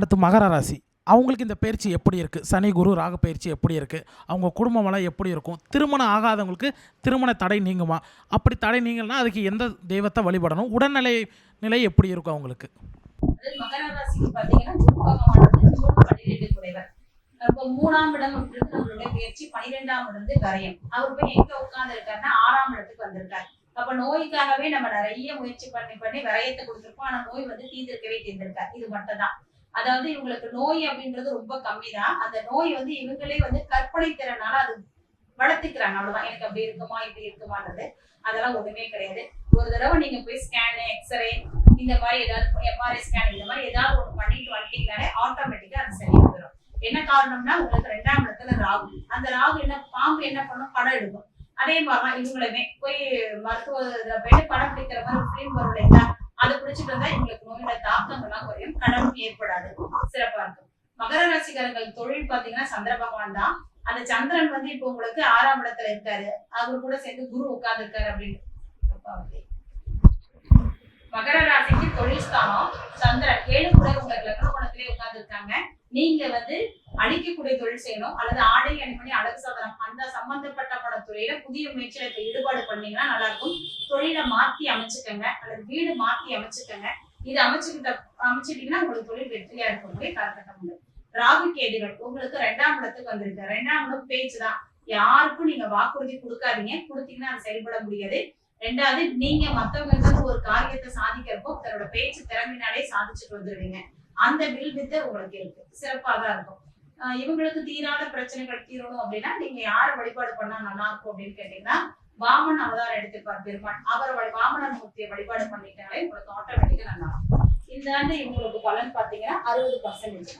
அடுத்து மகர ராசி. அவங்களுக்கு இந்த பயிற்சி எப்படி இருக்குது சனி குரு ராக பயிற்சி எப்படி இருக்குது அவங்க குடும்பமெல்லாம் எப்படி இருக்கும்? திருமணம் ஆகாதவங்களுக்கு திருமண தடை நீங்குமா? அப்படி தடை நீங்கள்னா அதுக்கு எந்த தெய்வத்தை வழிபடணும்? உடல்நிலை நிலை எப்படி இருக்கும் அவங்களுக்கு? அது மூணாம் இடம் அப்படின்றது நம்மளுடைய பயிற்சி பனிரெண்டாம் இடம் வந்து கரையம் அவர் போய் எங்க உட்கார்ந்து இருக்காருன்னா ஆறாம் இடத்துக்கு வந்திருக்காரு. அப்ப நோய்க்காகவே நம்ம நிறைய முயற்சி பண்ணி பண்ணி விரயத்தை கொடுத்திருப்போம். ஆனா நோய் வந்து தீர்ந்திருக்கவே தீர்ந்திருக்காரு. இது மட்டும்தான். அதாவது இவங்களுக்கு நோய் அப்படின்றது ரொம்ப கம்மி தான் அந்த நோய் வந்து இவங்களே வந்து கற்பனை திறனால அது வளர்த்துக்கிறாங்க. அவ்வளவுதான். எனக்கு அப்படி இருக்குமா இப்படி இருக்குமான்றது அதெல்லாம் ஒண்ணுமே கிடையாது. ஒரு தடவை நீங்க போய் ஸ்கேனு எக்ஸ்ரே இந்த மாதிரி ஏதாவது எம்ஆர்ஐ ஸ்கேன் இந்த மாதிரி ஏதாவது ஒண்ணு பண்ணிட்டு வந்துட்டீங்கனாலே ஆட்டோமேட்டிக்கா அது சரி வந்துடும் என்ன காரணம்னா உங்களுக்கு ரெண்டாம் இடத்துல ராகு. அந்த ராகு என்ன பாம்பு என்ன பண்ணும்? படம் எடுக்கும். அதே மாதிரிதான் இவங்களுமே. போய் மருத்துவ போயிட்டு படம் பிடிக்கிற மாதிரி ஃபிலிம் வரும் இல்லைங்களா? அதை பிடிச்சிட்டு வந்தா இவங்களுக்கு ஏற்படாது. சிறப்பா இருக்கும். மகர ராசிக்காரர்கள் தொழில் பாத்தீங்கன்னா சந்திர பகவான் தான். அந்த சந்திரன் வந்து இப்போ உங்களுக்கு ஆறாம் இடத்துல இருக்காரு. அவர் கூட சேர்ந்து குரு உட்கார்ந்து இருக்காரு அப்படின்னு மகர ராசிக்கு தொழில் ஸ்தானம் சந்திரன். ஏழு கூட உங்களுக்கு லக்ன குணத்திலே உட்கார்ந்து இருக்காங்க நீங்க வந்து அழிக்கக்கூடிய தொழில் செய்யணும். அல்லது ஆடை அணிமணி அழகு சாதனம். அந்த சம்பந்தப்பட்ட பட துறையில புதிய முயற்சியில இப்ப ஈடுபாடு பண்ணீங்கன்னா நல்லா இருக்கும். தொழிலை மாத்தி அமைச்சுக்கங்க. அல்லது வீடு மாத்தி அமைச்சுக்கங்க. இது அமைச்சுக்கிட்ட அமைச்சுட்டீங்கன்னா உங்களுக்கு தொழில் வெற்றியா இருக்கக்கூடிய காலகட்டம் உண்டு ராகு கேதுகள் உங்களுக்கு ரெண்டாம் இடத்துக்கு வந்திருக்கு. ரெண்டாம் இடம் பேச்சு தான் யாருக்கும் நீங்க வாக்குறுதி கொடுக்காதீங்க. கொடுத்தீங்கன்னா அது செயல்பட முடியாது. ரெண்டாவது நீங்க மத்தவங்க ஒரு காரியத்தை சாதிக்கிறப்போ தன்னோட பேச்சு திறமையினாலே சாதிச்சுட்டு வந்துடுவீங்க அந்த வில் வித்தை உங்களுக்கு இருக்கு. சிறப்பாக தான் இருக்கும். ஆஹ் இவங்களுக்கு தீராத பிரச்சனைகள் தீரணும் அப்படின்னா நீங்க யாரை வழிபாடு பண்ணா நல்லா இருக்கும் அப்படின்னு கேட்டீங்கன்னா வாமன் அவதாரம் எடுத்துப்பார் பெருமான் அவர் வாமன மூர்த்தியை வழிபாடு பண்ணிட்டாலே உங்களுக்கு ஆட்டோமேட்டிக்கா நல்லா இருக்கும் இந்த ஆண்டு இவங்களுக்கு பலன் பாத்தீங்கன்னா அறுபது பர்சன்டேஜ்